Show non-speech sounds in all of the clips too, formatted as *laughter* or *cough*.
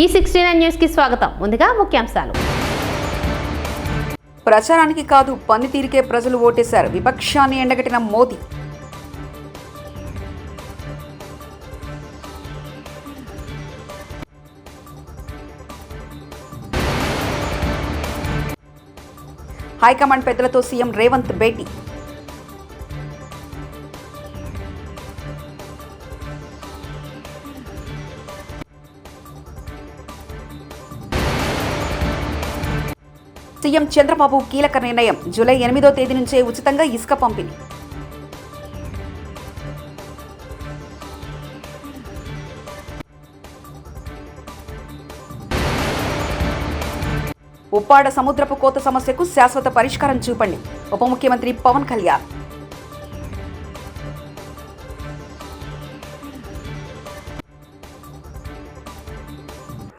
ఈ sixty nine న్యూస్కి స్వాగతం. ముందుగా ముఖ్యాంశాలు. ప్రచారానికి కాదు పనితీరికే ప్రజలు ఓటేశారు. విపక్షాన్ని ఎండగట్టిన మోదీ. హైకమాండ్ పెద్దలతో సీఎం రేవంత్ భేటీ. సీఎం చంద్రబాబు కీలక నిర్ణయం. జూలై ఎనిమిదో తేదీ నుంచే ఉచితంగా ఇసుక పంపిణీ. ఉప్పాడ సముద్రపు కోత సమస్యకు శాశ్వత పరిష్కారం చూపండి. ఉప ముఖ్యమంత్రి పవన్ కళ్యాణ్.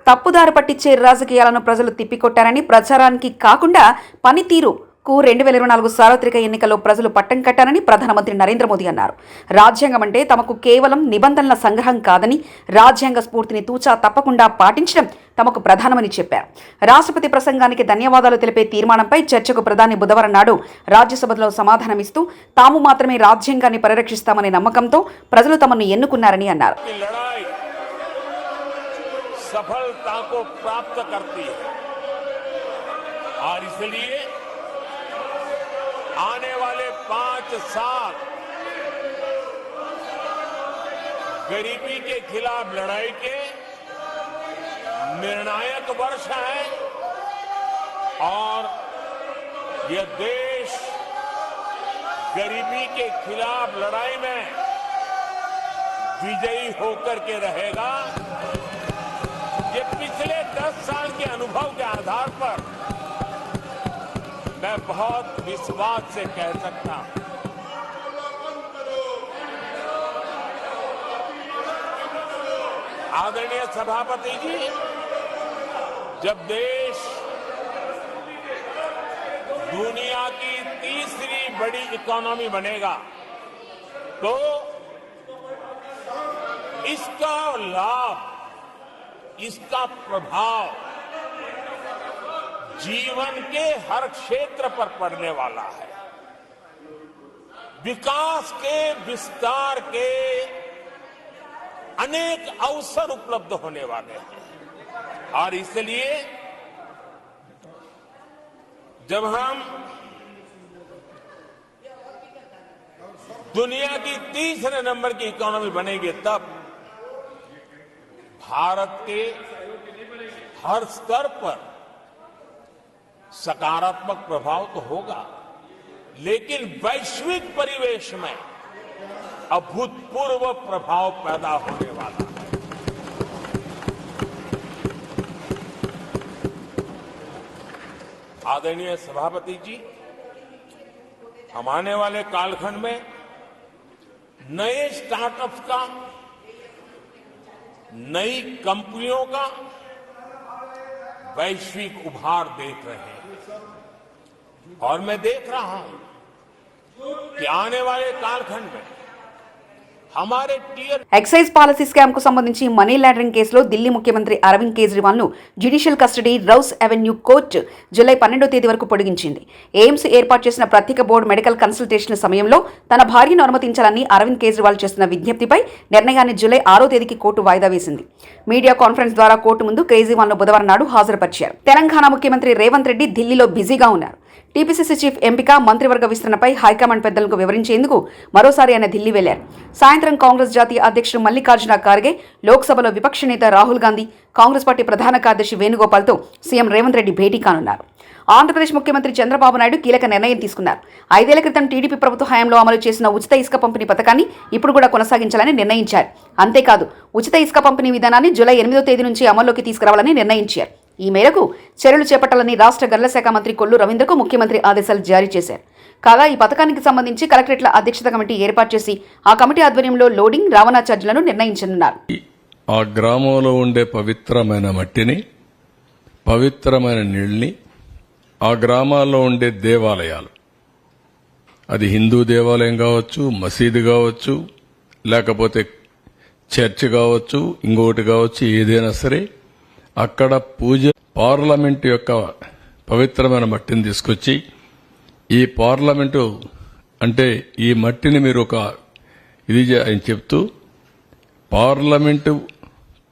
తప్పుదారి పట్టించే రాజకీయాలను ప్రజలు తిప్పికొట్టారని ప్రచారానికి కాకుండా పనితీరు కు రెండు వేల ఇరవై నాలుగు సార్వత్రిక ఎన్నికల్లో ప్రజలు పట్టం కట్టారని ప్రధానమంత్రి నరేంద్ర మోదీ అన్నారు. రాజ్యాంగం అంటే తమకు కేవలం నిబంధనల సంగ్రహం కాదని రాజ్యాంగ స్ఫూర్తిని తూచా తప్పకుండా పాటించడం తమకు ప్రధానమని చెప్పారు. రాష్ట్రపతి ప్రసంగానికి ధన్యవాదాలు తెలిపే తీర్మానంపై చర్చకు ప్రధాని బుధవారం నాడు రాజ్యసభలో సమాధానమిస్తూ తాము మాత్రమే రాజ్యాంగాన్ని పరిరక్షిస్తామనే నమ్మకంతో ప్రజలు తమను ఎన్నుకున్నారని అన్నారు. सफलता को प्राप्त करती है। और इसलिए आने वाले पाँच साल गरीबी के खिलाफ लड़ाई के निर्णायक वर्ष है और यह देश गरीबी के खिलाफ लड़ाई में विजयी होकर के रहेगा। ये पिछले दस साल के अनुभव के आधार पर मैं बहुत विश्वास से कह सकता हूँ। आदरणीय सभापति जी, जब देश दुनिया की तीसरी बड़ी इकोनॉमी बनेगा तो इसका लाभ इसका प्रभाव जीवन के हर क्षेत्र पर पड़ने वाला है। विकास के विस्तार के अनेक अवसर उपलब्ध होने वाले हैं। और इसलिए जब हम दुनिया की तीसरे नंबर की इकोनॉमी बनेगी, तब भारत के हर स्तर पर सकारात्मक प्रभाव तो होगा, लेकिन वैश्विक परिवेश में अभूतपूर्व प्रभाव पैदा होने वाला है। आदरणीय सभापति जी, हम आने वाले कालखंड में नए स्टार्टअप का नई कंपनियों का वैश्विक उभार देख रहे हैं। और मैं देख रहा हूँ कि आने वाले कालखंड में ఎక్సైజ్ పాలసీ స్కామ్కు సంబంధించి మనీ లాండరింగ్ కేసులో ఢిల్లీ ముఖ్యమంత్రి Arvind కేజ్రీవాల్ను judicial custody Rouse Avenue court July పన్నెండో తేదీ వరకు పొడిగించింది. ఎయిమ్స్ ఏర్పాటు చేసిన ప్రత్యేక బోర్డు మెడికల్ కన్సల్టేషన్ సమయంలో తన భార్యను అనుమతించాలని అరవింద్ కేజ్రీవాల్ చేస్తున్న విజ్ఞప్తిపై నిర్ణయాన్ని జూలై ఆరో తేదీకి కోర్టు వాయిదా వేసింది. మీడియా కాన్ఫరెన్స్ ద్వారా కోర్టు ముందు కేజ్రీవాల్ను బుధవారం నాడు హాజరుపరిచారు. తెలంగాణ ముఖ్యమంత్రి రేవంత్ రెడ్డి ఢిల్లీలో బిజీగా ఉన్నారు. టీపీసీసీ చీఫ్ ఎంపిక మంత్రివర్గ విస్తరణపై హైకమాండ్ పెద్దలకు వివరించేందుకు మరోసారి ఆయన ఢిల్లీ వెళ్ళారు సాయంత్రం కాంగ్రెస్ జాతీయ అధ్యక్షుడు మల్లికార్జున ఖార్గే లోక్సభలో విపక్ష నేత రాహుల్ గాంధీ కాంగ్రెస్ పార్టీ ప్రధాన కార్యదర్శి వేణుగోపాల్తో సీఎం రేవంత్ రెడ్డి భేటీ కానున్నారు. ఆంధ్రప్రదేశ్ ముఖ్యమంత్రి చంద్రబాబు నాయుడు కీలక నిర్ణయం తీసుకున్నారు. ఐదేళ్ళ క్రితం టీడీపీ ప్రభుత్వ హయాంలో అమలు చేసిన ఉచిత ఇసుక పంపిణీ పథకాన్ని ఇప్పుడు కూడా కొనసాగించాలని నిర్ణయించారు. అంతేకాదు ఉచిత ఇసుక పంపిణీ విధానాన్ని జూలై ఎనిమిదో తేదీ నుంచి అమల్లోకి తీసుకురావాలని నిర్ణయించారు. ఈ మేరకు చర్యలు చేపట్టాలని రాష్ట్ర గల్ల శాఖ మంత్రి కొల్లు రవీంద్రకు ముఖ్యమంత్రి ఆదేశాలు జారీ చేశారు. కాగా ఈ పథకానికి సంబంధించి కలెక్టరేట్ల అధ్యక్షత కమిటీ ఏర్పాటు చేసి ఆ కమిటీ ఆధ్వర్యంలో లోడింగ్ రవాణా ఛార్జీలను నిర్ణయించనున్నారు. ఆ గ్రామంలో ఉండే పవిత్రమైన మట్టిని పవిత్రమైన నీళ్ళని ఆ గ్రామాల్లో ఉండే దేవాలయాలు. అది హిందూ దేవాలయం కావచ్చు మసీదు కావచ్చు లేకపోతే చర్చ్ కావచ్చు ఇంకొకటి కావచ్చు ఏదైనా సరే అక్కడ పూజ పార్లమెంట్ యొక్క పవిత్రమైన మట్టిని తీసుకొచ్చి ఈ పార్లమెంటు అంటే ఈ మట్టిని మీరు ఒక ఇది అని ఆయన చెప్తూ పార్లమెంటు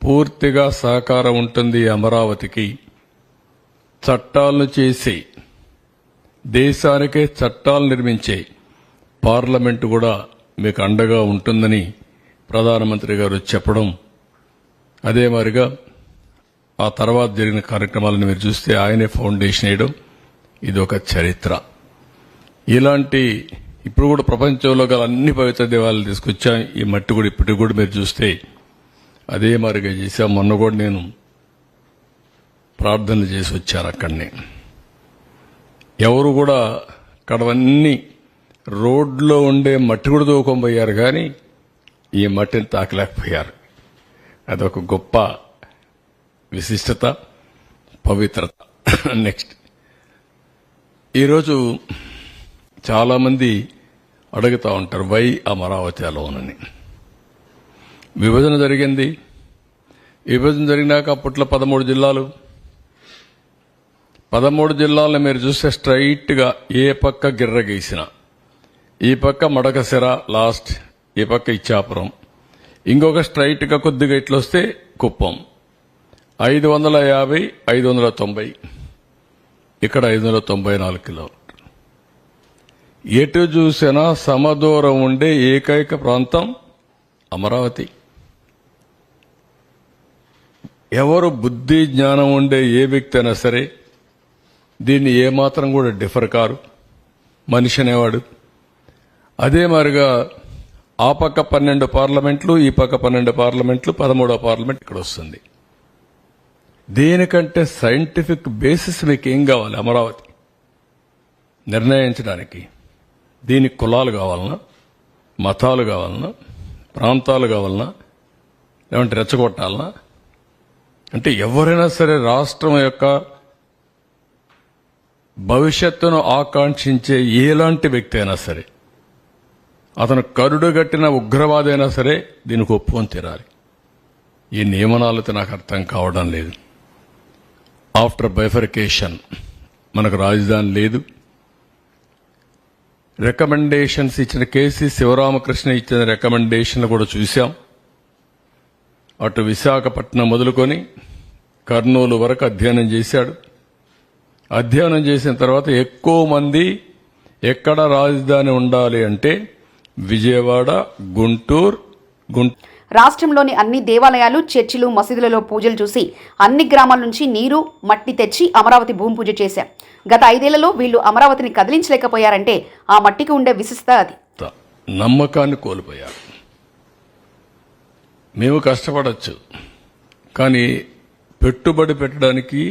పూర్తిగా సహకారం ఉంటుంది అమరావతికి. చట్టాలను చేసి దేశానికే చట్టాలు నిర్మించే పార్లమెంటు కూడా మీకు అండగా ఉంటుందని ప్రధానమంత్రి గారు చెప్పడం అదే మాదిరిగా ఆ తర్వాత జరిగిన కార్యక్రమాలను మీరు చూస్తే ఆయనే ఫౌండేషన్ వేయడం ఇది ఒక చరిత్ర. ఇలాంటి ఇప్పుడు కూడా ప్రపంచంలో గల అన్ని పవిత్ర దేవాలయాలు తీసుకొచ్చాం ఈ మట్టి కూడా ఇప్పటికి కూడా మీరు చూస్తే అదే మారిగా చేశాం. మొన్న కూడా నేను ప్రార్థనలు చేసి వచ్చారు అక్కడనే. ఎవరు కూడా అక్కడవన్నీ రోడ్లో ఉండే మట్టి కూడా దూకొనిపోయారు కానీ ఈ మట్టిని తాకలేకపోయారు. అదొక గొప్ప విశిష్టత పవిత్రత. *coughs* నెక్స్ట్ ఈరోజు చాలామంది అడుగుతూ ఉంటారు వై అమరావతి అలోనని విభజన జరిగింది. విభజన జరిగినాక అప్పట్లో పదమూడు జిల్లాలు. పదమూడు జిల్లాలను మీరు చూస్తే స్ట్రైట్గా ఏ పక్క గిర్ర గీసిన ఈ పక్క మడకసిర లాస్ట్ ఈ పక్క ఇచ్చాపురం. ఇంకొక స్ట్రైట్గా కొద్దిగా ఇట్లొస్తే కుప్పం. ఐదు వందల యాభై ఐదు వందల తొంభై. ఇక్కడ ఐదు వందల తొంభై నాలుగు కిలోమీటర్ ఎటు చూసినా సమదూరం ఉండే ఏకైక ప్రాంతం అమరావతి. ఎవరు బుద్ధి జ్ఞానం ఉండే ఏ వ్యక్తి అయినా సరే దీన్ని ఏమాత్రం కూడా డిఫర్ కారు. మనిషి అనేవాడు. అదే మాదిరిగా ఆ పక్క పన్నెండు పార్లమెంట్లు ఈ పక్క పన్నెండు పార్లమెంట్లు పదమూడో పార్లమెంట్ ఇక్కడ వస్తుంది దేనికంటే సైంటిఫిక్ బేసిస్ మీకు ఏం కావాలి అమరావతి? నిర్ణయించడానికి దీనికి కులాలు కావాలన్నా మతాలు కావాలన్నా ప్రాంతాలు కావాలన్నా లేదంటే రెచ్చగొట్టాలన్నా అంటే ఎవరైనా సరే రాష్ట్రం యొక్క భవిష్యత్తును ఆకాంక్షించే ఎలాంటి వ్యక్తి అయినా సరే అతను కరుడుగట్టిన ఉగ్రవాదైనా అయినా సరే దీనికి ఒప్పుకొని తీరాలి. ఈ నియమనాలతో నాకు అర్థం కావడం లేదు. ఆఫ్టర్ బైఫర్కేషన్ మనకు రాజధాని లేదు. రికమెండేషన్స్ ఇచ్చిన కేసీ శివరామకృష్ణ ఇచ్చిన రికమెండేషన్లు కూడా చూశాం. అటు విశాఖపట్నం మొదలుకొని కర్నూలు వరకు అధ్యయనం చేశాడు. అధ్యయనం చేసిన తర్వాత ఎక్కువ మంది ఎక్కడ రాజధాని ఉండాలి అంటే విజయవాడ గుంటూరు గుంటూరు రాష్ట్రంలోని అన్ని దేవాలయాలు చర్చిలు మసీదులలో పూజలు చూసి అన్ని గ్రామాల నుంచి నీరు మట్టి తెచ్చి అమరావతి భూమి పూజ చేశాం గత ఐదేళ్ళలో వీళ్ళు అమరావతిని కదిలించలేకపోయారంటే ఆ మట్టికి ఉండే విశిష్టత అది. నమ్మకాన్ని కోల్పోయారు. మేము కష్టపడచ్చు కానీ పెట్టుబడి పెట్టడానికి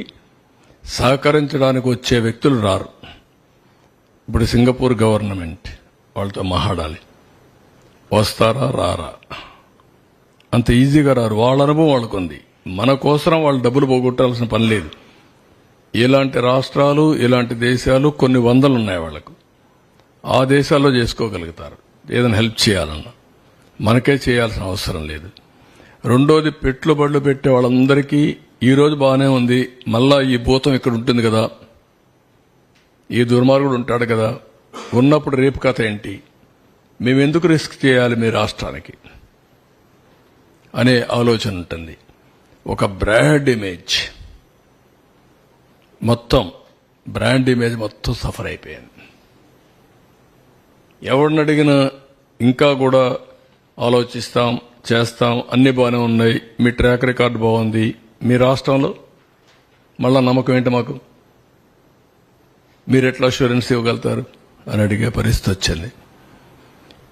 సహకరించడానికి వచ్చే వ్యక్తులు రారు. ఇప్పుడు సింగపూర్ గవర్నమెంట్ వాళ్ళతో మహాడాలి వస్తారా రారా? అంత ఈజీగా రారు. వాళ్ళ అనుభవం వాళ్ళకు ఉంది మన కోసం వాళ్ళు డబ్బులు పోగొట్టాల్సిన పని లేదు. ఇలాంటి రాష్ట్రాలు ఇలాంటి దేశాలు కొన్ని వందలు ఉన్నాయి వాళ్ళకు ఆ దేశాల్లో చేసుకోగలుగుతారు. ఏదైనా హెల్ప్ చేయాలన్నా. మనకే చేయాల్సిన అవసరం లేదు. రెండోది పెట్టుబడులు పెట్టే వాళ్ళందరికీ ఈరోజు బాగానే ఉంది. మళ్ళా ఈ భూతం ఇక్కడ ఉంటుంది కదా. ఈ దుర్మార్గుడు ఉంటాడు కదా. ఉన్నప్పుడు రేపు కథ ఏంటి? మేము ఎందుకు రిస్క్ చేయాలి మీ రాష్ట్రానికి? అనే ఆలోచన ఉంటుంది. ఒక బ్రాండ్ ఇమేజ్. మొత్తం బ్రాండ్ ఇమేజ్ మొత్తం సఫర్ అయిపోయింది. ఎవరిని అడిగినా ఇంకా కూడా ఆలోచిస్తాం చేస్తాం అన్ని బాగానే ఉన్నాయి మీ ట్రాక్ రికార్డు బాగుంది మీ రాష్ట్రంలో మళ్ళా నమ్మకం ఏంటి మాకు? మీరు ఎట్లా అష్యూరెన్స్ ఇవ్వగలుగుతారు? అని అడిగే పరిస్థితి వచ్చింది.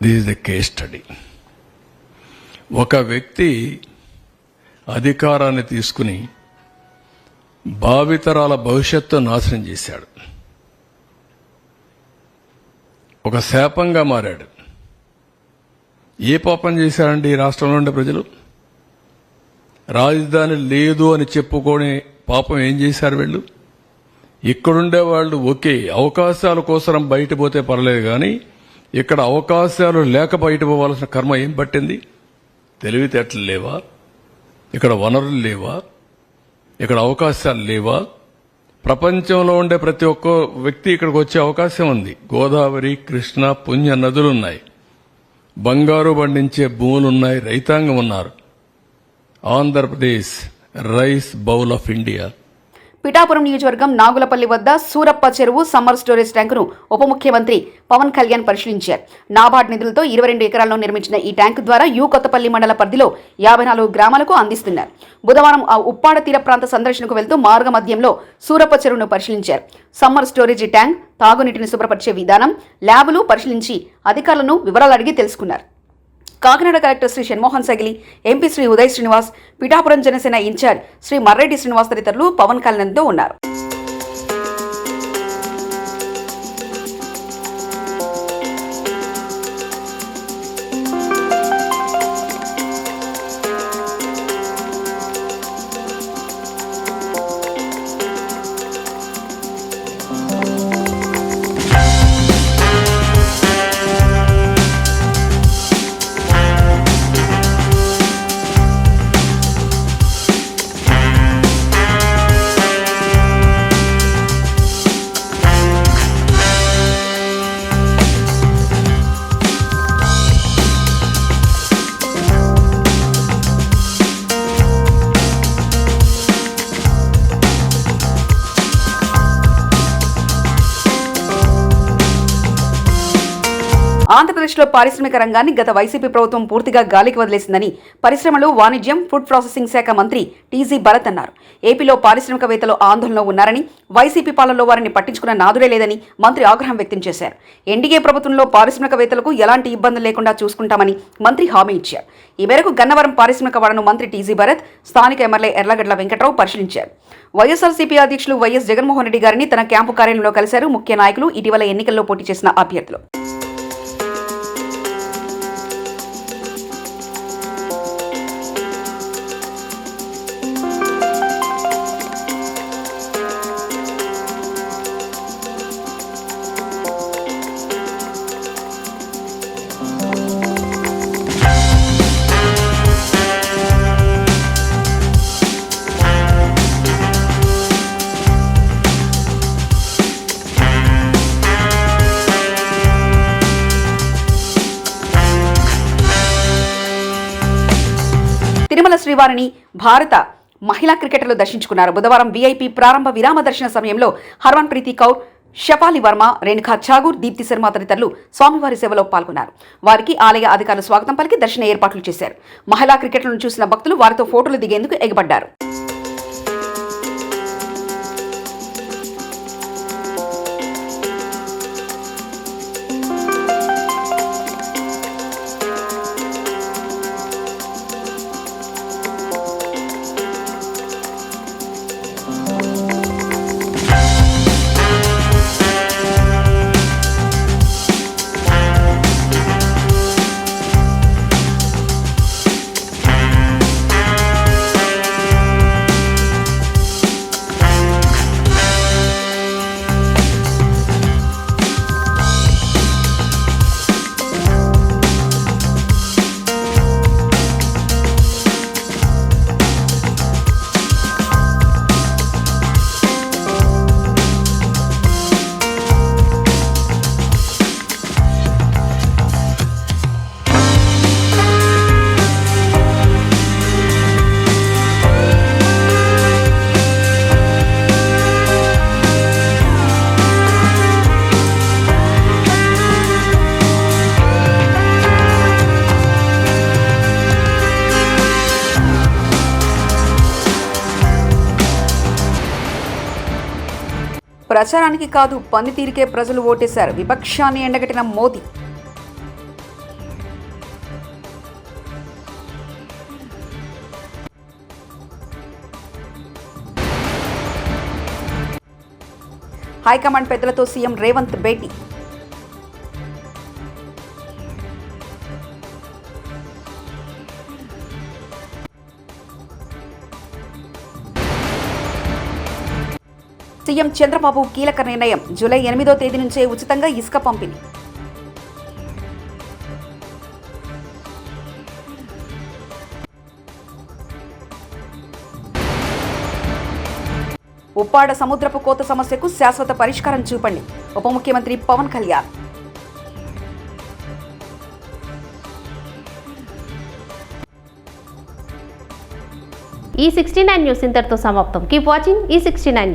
This is the case study ఒక వ్యక్తి అధికారాన్ని తీసుకుని భావితరాల భవిష్యత్తు నాశనం చేశాడు. ఒక శాపంగా మారాడు. ఏ పాపం చేశారండి ఈ రాష్ట్రంలో ఉండే ప్రజలు? రాజధాని లేదు అని చెప్పుకొని పాపం ఏం చేశారు వీళ్ళు? ఇక్కడుండే వాళ్ళు ఓకే అవకాశాల కోసం బయట పోతే పర్లేదు కానీ ఇక్కడ అవకాశాలు లేక బయట పోవాల్సిన కర్మ ఏం పట్టింది? తెలివితేటలు లేవా? ఇక్కడ వనరులు లేవా? ఇక్కడ అవకాశాలు లేవా? ప్రపంచంలో ఉండే ప్రతి ఒక్క వ్యక్తి ఇక్కడికి వచ్చే అవకాశం ఉంది. గోదావరి కృష్ణ పుణ్య నదులున్నాయి బంగారు పండించే భూములున్నాయి రైతాంగం ఉన్నారు. Andhra Pradesh rice bowl of India. Pithapuram నియోజకవర్గం నాగులపల్లి వద్ద సూరప్ప చెరువు సమ్మర్ స్టోరేజ్ ట్యాంకును ఉప ముఖ్యమంత్రి పవన్ కళ్యాణ్ పరిశీలించారు. నాబార్డ్ నిధులతో ఇరవై రెండు ఎకరాల్లో నిర్మించిన ఈ ట్యాంకు ద్వారా యూ కొత్తపల్లి మండల పరిధిలో యాభై నాలుగు గ్రామాలకు అందిస్తున్నారు. బుధవారం ఆ ఉప్పాడ తీర ప్రాంత సందర్శనకు వెళ్తూ మార్గ మధ్యంలో సూరప్ప చెరువును పరిశీలించారు. సమ్మర్ స్టోరేజీ ట్యాంక్ తాగునీటిని శుభ్రపరిచే విధానం ల్యాబులు పరిశీలించి అధికారులను వివరాలు అడిగి తెలుసుకున్నారు. Kakinada collector Shri Shanmohan Sagili MP Shri Uday Srinivas Pithapuram Janasena incharge Shri Marreddy Srinivas తదితరులు పవన్ కళ్యాణ్తో ఉన్నారు. ఆంధ్రప్రదేశ్లో పారిశ్రామిక రంగాన్ని గత వైసీపీ ప్రభుత్వం పూర్తిగా గాలికి వదిలేసిందని పరిశ్రమలు వాణిజ్యం ఫుడ్ ప్రాసెసింగ్ శాఖ మంత్రి టీజీ భరత్ అన్నారు. ఏపీలో పారిశ్రామికవేత్తలు ఆందోళనలో ఉన్నారని వైసీపీ పాలనలో వారిని పట్టించుకున్న నాదుడే లేదని మంత్రి ఆగ్రహం వ్యక్తం చేశారు. ఎన్డీఏ ప్రభుత్వంలో పారిశ్రామికవేత్తలకు ఎలాంటి ఇబ్బందులు లేకుండా చూసుకుంటామని మంత్రి హామీ ఇచ్చారు. ఈ మేరకు గన్నవరం పారిశ్రామిక వాడను మంత్రి టీజీ భరత్ స్థానిక ఎమ్మెల్యే ఎర్లగడ్ల వెంకట్రావు పరిశీలించారు. వైఎస్ఆర్సీపీ అధ్యక్షులు వైఎస్ జగన్మోహన్ రెడ్డి గారిని తన క్యాంపు కార్యాలయంలో కలిశారు. ముఖ్య నాయకులు ఇటీవల ఎన్నికల్లో పోటీ చేసిన అభ్యర్థులు. శ్రీవారిని భారత మహిళా క్రికెటర్లు దర్శించుకున్నారు. బుధవారం వీఐపీ ప్రారంభ విరామ దర్శన సమయంలో హర్మన్ ప్రీతి కౌర్ షపాలి వర్మ రేణుకా ఠాగూర్ దీప్తి శర్మ తదితరులు స్వామివారి సేవలో పాల్గొన్నారు. వారికి ఆలయ అధికారులు స్వాగతం పలికి దర్శన ఏర్పాట్లు చేశారు. మహిళా క్రికెట్లను చూసిన భక్తులు వారితో ఫోటోలు దిగేందుకు ఎగబడ్డారు. ప్రచారానికి కాదు పనితీరికే ప్రజలు ఓటేశారు. విపక్షాన్ని ఎండగట్టిన మోదీ. హైకమాండ్ పెద్దలతో సీఎం రేవంత్ భేటీ. సీఎం చంద్రబాబు కీలక నిర్ణయం. జూలై ఎనిమిదో తేదీ నుంచే ఉచితంగా ఇసుక పంపిణీ. ఉప్పాడ సముద్రపు కోత సమస్యకు శాశ్వత పరిష్కారం చూపండి. ఉప ముఖ్యమంత్రి పవన్ కళ్యాణ్. ఈ సిక్స్టీ నైన్ న్యూస్ ఇంతటితో సమాప్తం. కీప్ వాచింగ్ ఈ సిక్స్టీ నైన్